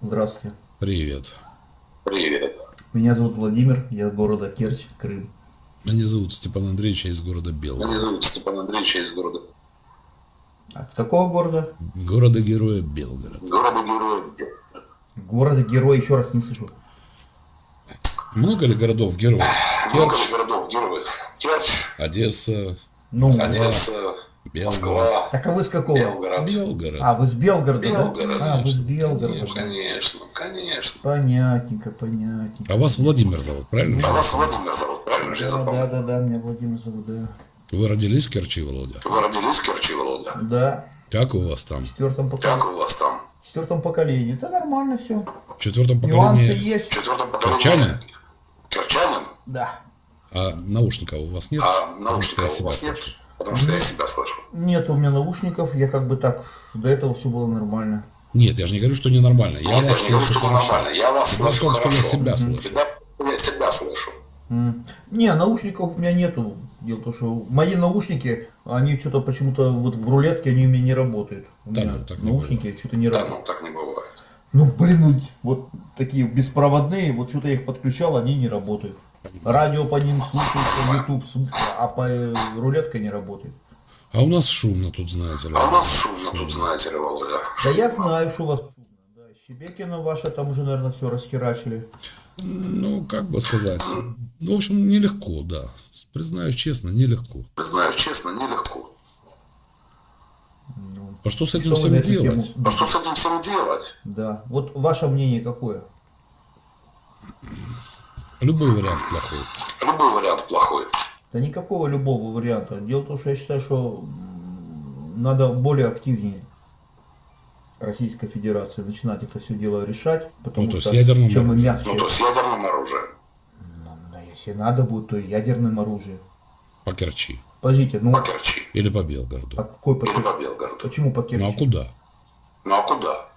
Здравствуйте. Привет. Привет. Меня зовут Владимир, я из города Керчь, Крым. Меня зовут Степан Андреевич, я из города Белгород. Меня зовут Степан Андреевич, я из города, А с какого города? Города-героя Белгород. города Героя. Город Герой, еще раз не слышу. Много ли городов героев? Много ли городов героев? Керчь, Одесса, Ну, Одесса, Белгород. Москва, так а вы с какого? Белгород. Белгород. А, вы с Белгорода, Белгород, да? А, вы с конечно, Белгорода. Конечно, конечно. Понятненько, понятненько. А вас Владимир зовут, правильно? А вас Владимир зовут, правильно же я Да, да, да, да, меня Владимир зовут, да. Вы родились в Керчи, Володя? Вы родились в Керчи, Володя? Да, Как у вас там? в четвертом Как поколении. у вас там? В четвертом поколении. Да нормально все. В четвертом Нюансы поколении. В есть. четвертом поколении? Керчанин? Керчанин? Да. А наушников у вас нет? А наушников у вас нет? слышу. Потому что я себя слышу. Нет у меня наушников, я как бы так, до этого все было нормально. Нет, я же не говорю, что ненормально. Я Нет, вас я не говорю, слышу что хорошо. нормально. Я вас в слышу том, что я хорошо. себя слышу. Я себя слышу. Не, наушников у меня нету. Дело в том, что мои наушники, они что-то почему-то вот в рулетке они у меня не работают. У Да меня ну, так наушники что-то не Да, работают. ну так не бывает. Ну блин, ну, вот такие беспроводные, вот что-то я их подключал, они не работают. Радио по ним слушается, YouTube, а по э, рулетке не работает. А у нас шумно тут, знаете ли. А у нас шумно тут, знаете ли, Володя. Да я знаю, что у вас шумно. Да, Щебекина ваша там уже, наверное, все расхерачили. Ну, как бы сказать. Ну, в общем, нелегко, да. Признаюсь честно, нелегко. Признаю честно, нелегко. Ну, А что с этим всем эту тему- делать? А что с этим всем делать? Да. Вот ваше мнение какое? Любой вариант плохой. Любой вариант плохой. Да никакого любого варианта. Дело в том, что я считаю, что надо более активнее Российской Федерации начинать это все дело решать, потому Ну, то есть что ядерным чем мы оружием. мягче, Ну, то есть ядерным оружием. Ну, да, если надо будет, то и ядерным оружием. По Керчи. Подождите, ну По Керчи. Или по Белгороду. а какой по Или по Белгороду. Почему по Керчи? Ну, а куда? Ну, а куда?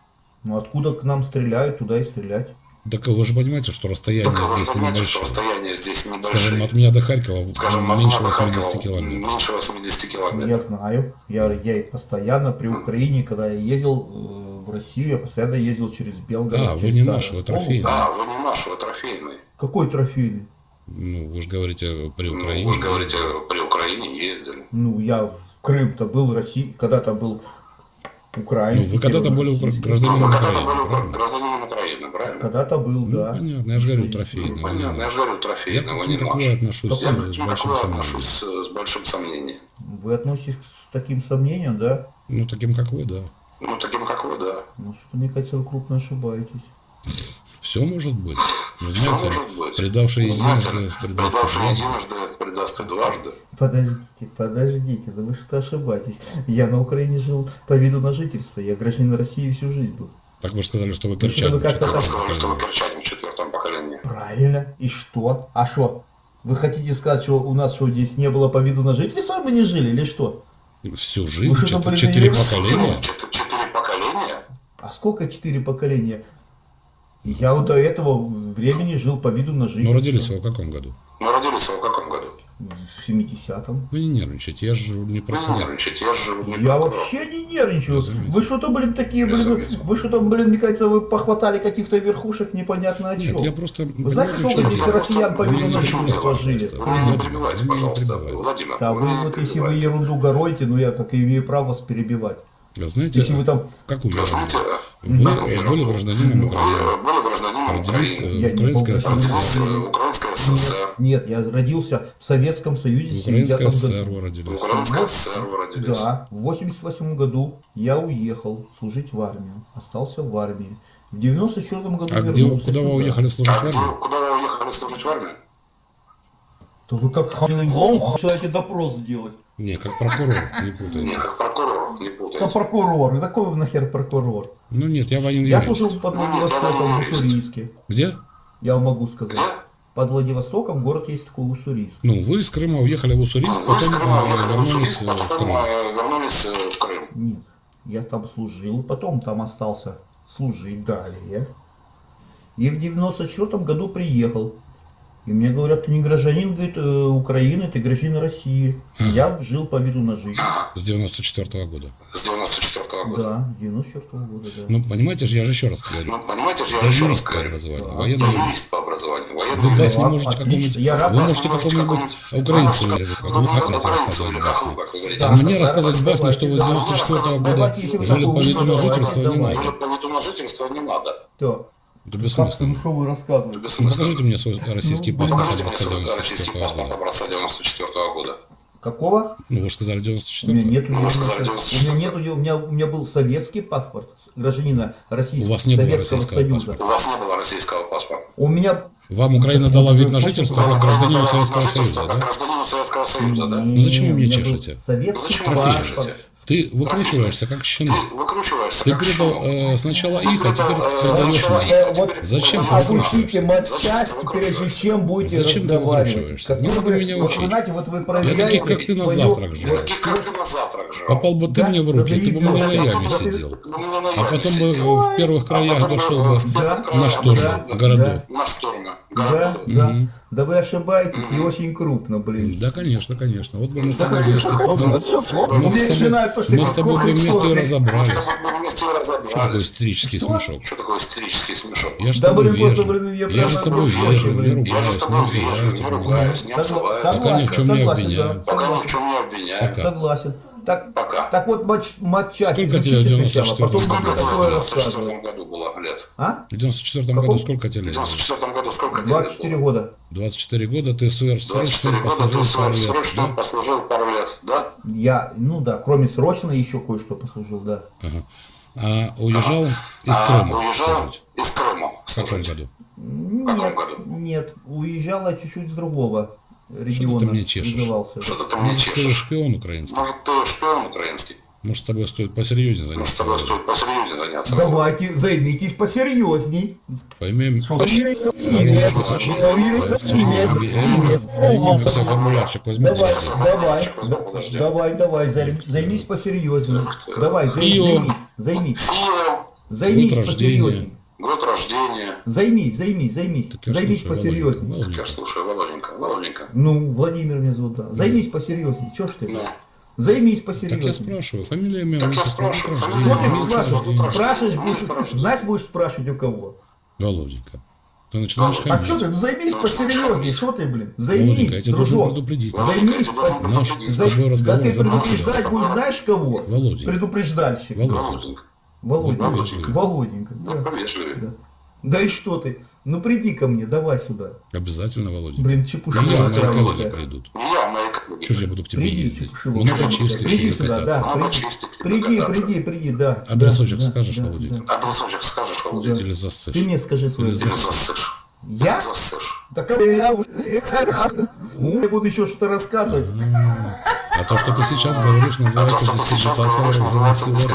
Ну откуда к нам стреляют, туда и стрелять. Так вы же понимаете, что расстояние Так здесь понимаете, что небольшое. расстояние здесь Скажем, от меня до Харькова Скажем, меньше меня до 80 Харькова километров. Меньше 80 Я километров. знаю, я, я и постоянно при Украине, когда я ездил э, в Россию, я постоянно ездил через Белгород. А, вы не наш, вы трофейный. А, вы не наш, вы трофейный. Какой трофейный? Ну, вы же говорите при Ну, Украине. вы же говорите, при Украине ездили. Ну, я в Крым-то был, Россия, когда-то был Ну, украинский. вы когда-то были. Ну, гражданином вы когда-то Украины, были правильно? гражданином Украины, правильно? Когда-то был, Ну, да. понятно, я же говорю, трофейный. вы не Понятно, я же говорю, Я трофейный, к такому наш. отношусь Я с большим такое сомнением. отношусь с большим сомнением. Вы относитесь к таким сомнениям, да? Ну, таким, как вы, да. Ну, таким, как вы, да. Ну, что, мне кажется, вы крупно ошибаетесь. Все может быть. Ну, Все знаете, может быть. предавший единожды, предаст и предавший дважды. единожды, предаст и дважды. Подождите, подождите, да вы что ошибаетесь? Я на Украине жил по виду на жительство, я гражданин России всю жизнь был. Так вы же сказали, что вы что керчанин. вы сказали, что вы четвертого керчанин в четвертом поколении. Правильно. И что? А что? Вы хотите сказать, что у нас что, здесь не было по виду на жительство, мы не жили, или что? Всю жизнь, четыре поколения. Чет- Четыре поколения? А сколько четыре поколения? Я вот до этого времени жил по виду на жительство. Но родились вы в каком году? Мы родились вы в каком году? В 70-м. Вы не нервничайте, я же не про Вы не нервничайте, я же не Я вообще не нервничаю. Вы что-то, блин, такие, Я блин, заметил. вы что-то, блин, мне кажется, вы похватали каких-то верхушек непонятно о чем. Нет, я просто... Вы знаете, сколько здесь россиян по виду на не жительство перебивайте, жили? пожалуйста. Вы не перебивайте, пожалуйста. Владимир, Да, вы вот если вы ерунду гороете, ну я как и имею право вас перебивать. Знаете, Если вы там какую Вы я знаете, Вы какую были гражданином Вы Украины. были гражданином Родились в Я Украинской помню. ССР. Родились в Украинской ССР. Нет, я родился в Советском Союзе В в 70 Украинской ССР году. вы В родились. Украинской ССР вы родились. Да, в 88 году я уехал служить в армию, остался в армии. В 94 году А где, вернулся куда вы сюда. уехали служить А в армию? куда вы уехали служить в армию? То вы как лох начинаете допрос делать. Не, как прокурор, не Не, путайте. как прокурор, не путайте. прокурор, какой вы нахер прокурор? Ну нет, я военный Я служил под Ну, Владивостоком в. Уссурийске. Где? Я вам могу сказать. Где? Под Владивостоком город есть такой Уссурийск. Ну, вы из Крыма уехали в Уссурийск, Вы потом вернулись Уссурийск, э, в потом Крым. э, вернулись э, в Крым. Нет, я там служил, потом там остался служить далее. И в 94 году приехал. И мне говорят, ты не гражданин, говорит, э, Украины, ты гражданин России. Я жил по виду на жизнь. С 94 года. С 94 года. Да, 94 года, да. Ну, понимаете же, я же еще раз говорю. Ну, понимаете же, я Я еще раз говорю. образованию, Да. военный Я юрист. по образованию, Вы военный басни Ну, можете отлично. какому-нибудь... Вы можете какому-нибудь украинцу или как вы хотите рассказывать басни. Да, А мне да, рассказывать басни, что вы с давайте, 94 года давайте, если вы жили по виду на жительство, не надо. По виду на жительство не надо. Ты, бессмысленно. ну что вы рассказываете? Ну, Бессмысленно. покажите мне свой российский Ну, паспорт Покажите мне образца свой российский 94 паспорт года. образца 94 года. Какого? Ну, вы же сказали У меня 94 нет, Ну, у меня нет, у меня, у меня был советский паспорт гражданина Российского У вас не было российского Союза. паспорта? У вас не было российского паспорта. У меня Вам Украина дала вид на жительство как гражданину Советского Союза, Как да? гражданину Советского Союза, да? Ну, зачем вы мне чешете? Советский Ну, зачем вы чешете? Ты выкручиваешься как щенок. Ты выкручиваешься Ты как передал щенок. э, сначала Ты их, а теперь э, сначала нас. их, а Вот Зачем ты матчасть, Зачем ты прежде выкручиваешься? чем будете Зачем ты выкручиваешься? Как Не надо вы- меня вот учить. Вы знаете, вот вы Я таких, как ты, на завтрак жрал. Таких, как ты на завтрак жрал. Попал бы ты Да, мне в руки, ты бы мне на яме сидел. Ну, А потом бы в первых краях бы дошел бы на штурм да. На штурме. Да, да. Да вы ошибаетесь, и очень крупно, блин. Да, конечно, конечно. Вот бы мы с тобой вместе... Мы, мне с тобой, бы вместе разобрались. Что такое истерический смешок? Что такое истерический смешок? Я ж с Да, тобой блин, я же с тобой блин. не же ругаюсь, не обзываю не ругаюсь, не обзываю. Пока ни в чем не обвиняю. Пока ни в чем не обвиняю. Согласен. Так, Пока. так вот матч, матчасть Сколько тебе в 94 сначала, потом году? Сколько в 94 рассказывать. году было лет? А? В 94 Каком? году сколько тебе В лет? 94 году сколько тебе лет 24 было? года. 24 года ты срочно 24 года послужил пару лет. срочно да? послужил пару лет, да? Я, ну да, кроме срочно еще кое-что послужил, да. Ага. А уезжал из А, Крыма уезжал служить. из Крыма. В каком году? каком Нет, году? нет, уезжала чуть-чуть с другого региона. ты мне чешешь? Что-то ты мне Может, ты чешешь. шпион украинский? Может, ты шпион украинский? Может, с тобой стоит посерьезнее Может, с заняться? тобой стоит посерьезнее заняться? Давайте, займитесь посерьезней. Поймем. Давай, все формулярчик возьмите. давай, давай, давай, займ- займись посерьезней. Давай, займись, займись, займись посерьезней. Год рождения. Займись, займись, займись, Так я займись слушаю, посерьезней. Володенька, Я Володенька. слушаю, Володенька, Володенька. Ну, Владимир меня зовут, да. Займись посерьезней. Че ж ты? Ну, Займись Так я спрашиваю, фамилия, имя, Так я спрашиваю, ты место спрашиваешь? Спрашиваешь, будешь, знать будешь спрашивать у кого? Володенька, ты начинаешь А что ты? хамить. Ну займись посерьезней. Что ты, блин? Володенька, я Займись, тебя должен предупредить. Займись я Наш с тобой Да разговор ты заморозился. предупреждать будешь знаешь кого? Володенька. Предупреждальщик. Володенька. Володенька. Володенька. Володенька. Да, Да. повежливее. Да и что ты? Ну приди ко мне, давай сюда. Обязательно, Володя. Блин, чепуха. я, мои какая-то. коллеги придут. Не я, а коллеги. Что же я буду к тебе Приди, ездить? чепушило. Много чистить Приди или сюда, кататься? да. Надо приди. Приди, кататься. приди, приди, да. Адресочек да, скажешь, да, Володя? да. А ты высочек скажешь, Володя? Да. Или засышь? Ты мне скажи свой Или Или адрес. засышь? Я? Засышь. Так а я я буду еще что-то рассказывать. А то, что ты сейчас говоришь, А называется сейчас дискредитация вооруженных сил РФ.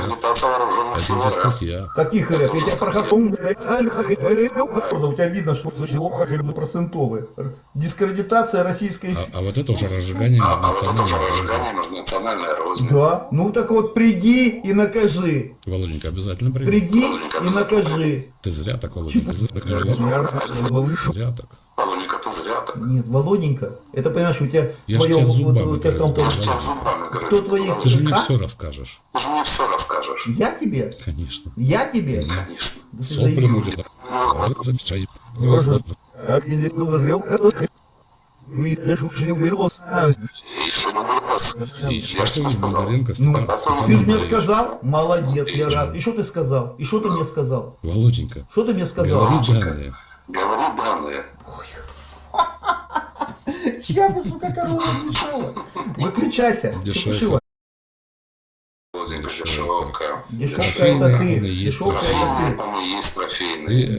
Это уже РФ. статья. Каких рэп? Я тебя про каком У тебя видно, что процентовые. Дискредитация российской... А, а вот это уже разжигание А вот это уже межнационального розни. разжигание межнациональной розни. Да. Ну так вот приди и накажи. Володенька, обязательно приду. Приди и накажи. Ты зря так, Володенька. Зря так. Володенька, зря так. Нет, Володенька, это понимаешь, у тебя Я твое- тебя вот- зубами у тебя там грызу, Я же тебя зубами Кто грызу. твои- Ты же мне А? все расскажешь. Ты же мне все расскажешь. Я тебе? Конечно. Я тебе? Конечно. Ты Сопли будет. Замечай. Я Видишь, уже умерла. А, не было. Я Яковлев, сказал. Бондаренко, Ну, Степан ты же мне сказал, молодец, я рад. И что ты сказал? И что ты мне сказал? Володенька, Что ты мне сказал? говори данные. Говори данные. Чья бы, сука, корова мешала? Выключайся. Дешевка. Дешевка. Дешевка Трофейная, это ты. есть Дешевка это ты. Есть трофейный. Ты